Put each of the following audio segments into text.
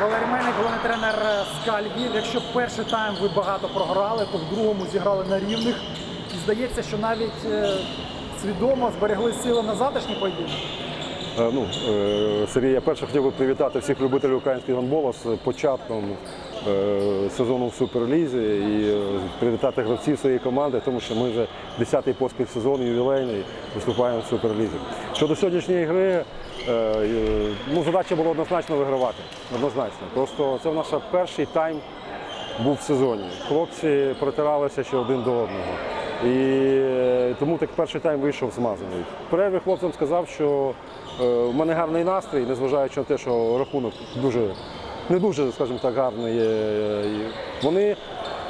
Валерій Мельник, головний тренер Скаль Львів. Якщо перший тайм ви багато програли, то в другому зіграли на рівних. І здається, що навіть е, свідомо зберегли сили на завтрашній поєдинок. Е, Ну, е, Сергій, я перше хотів би привітати всіх любителів українського гандболу з початком сезону в Суперлізі і привітати гравців своєї команди, тому що ми вже 10-й поспіль сезон ювілейний виступаємо в Суперлізі. Щодо сьогоднішньої гри, ну, задача була однозначно вигравати. Однозначно. Просто це наш перший тайм був в сезоні. Хлопці протиралися ще один до одного. І е, тому так перший тайм вийшов змазаний. В перерві хлопцям сказав, що е, в мене гарний настрій, незважаючи на те, що рахунок дуже, не дуже, скажімо так, гарний. е, Вони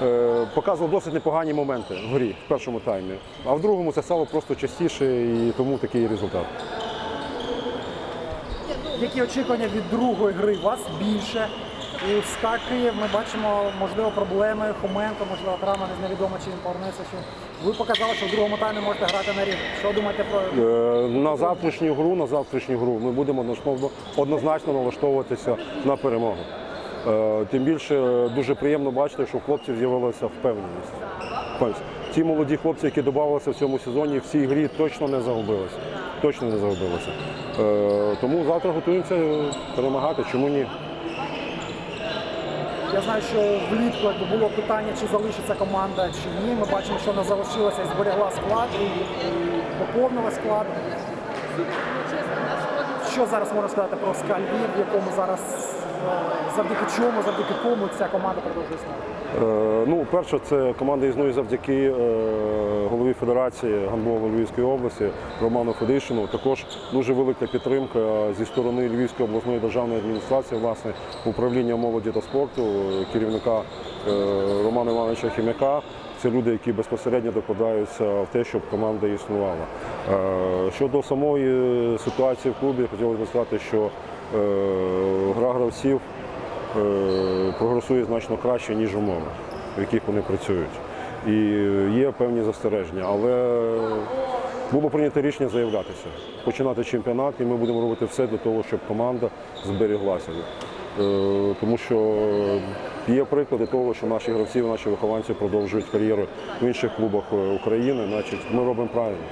е, показували досить непогані моменти в грі в першому таймі. А в другому це стало просто частіше і тому такий результат. Які очікування від другої гри? Вас більше. У СКА Київ ми бачимо, можливо, проблеми. Хоменко, можливо, травма, невідомо, чи він повернеться. Чи... Ви показали, що в другому таймі можете грати на рівні. Що думаєте про Е, На завтрашню гру, на завтрашню гру ми будемо однозначно- налаштовуватися на перемогу. Е, Тим більше е, дуже приємно бачити, що у хлопців з'явилася впевненість. Ті молоді хлопці, які додавалися в цьому сезоні, в цій грі точно не загубилися. Точно не загубилися. Е, Тому завтра готуємося перемагати. Чому ні? Я знаю, що влітку якби було питання, чи залишиться команда, чи ні. Ми бачимо, що вона залишилася і зберегла склад і поповнила склад. Що зараз можна сказати про СКА в якому зараз завдяки чому, завдяки кому ця команда продовжує існувати? Е, Ну, перше, це команда існує завдяки е, голові Федерації гандболу Львівської області Роману Федишину. Також дуже велика підтримка зі сторони Львівської обласної державної адміністрації, власне, управління молоді та спорту, е, керівника Романа Івановича Хім'яка. Це люди, які безпосередньо докладаються в те, щоб команда існувала. Е, Щодо самої ситуації в клубі, хотілося б сказати, що е, гра гравців е, прогресує значно краще, ніж умови, в яких вони працюють. І є певні застереження, але було прийнято рішення заявлятися, починати чемпіонат, і ми будемо робити все для того, щоб команда зберіглася. Е, Тому що є приклади того, що наші гравці, наші вихованці продовжують кар'єру в інших клубах е, України, значить ми робимо правильно.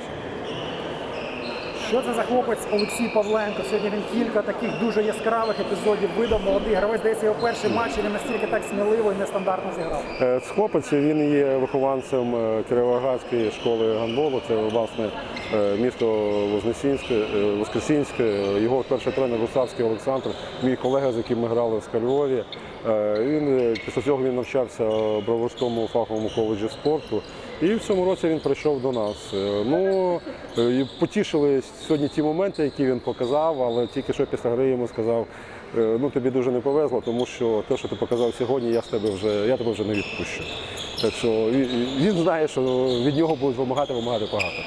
Що це за хлопець Олексій Павленко? Сьогодні він кілька таких дуже яскравих епізодів видав. Молодий гравець, здається, його перший матч він настільки так сміливо і нестандартно зіграв. Е, З хлопець він є вихованцем е, Кіровоградської школи гандболу. Це власне е, місто Вознесінське, е, Воскресінське. Його перший тренер Русавський Олександр, мій колега, з яким ми грали в Скальові. Е, Він після цього він навчався в Броварському фаховому коледжі спорту. І в цьому році він прийшов до нас. Е, Ну е, потішили сьогодні ті моменти, які він показав, але тільки що після гри йому сказав. Е, Ну тобі дуже не повезло, тому що те, що ти показав сьогодні, я з тебе вже я тебе вже не відпущу. Так що він він знає, що від нього будуть вимагати, вимагати багато.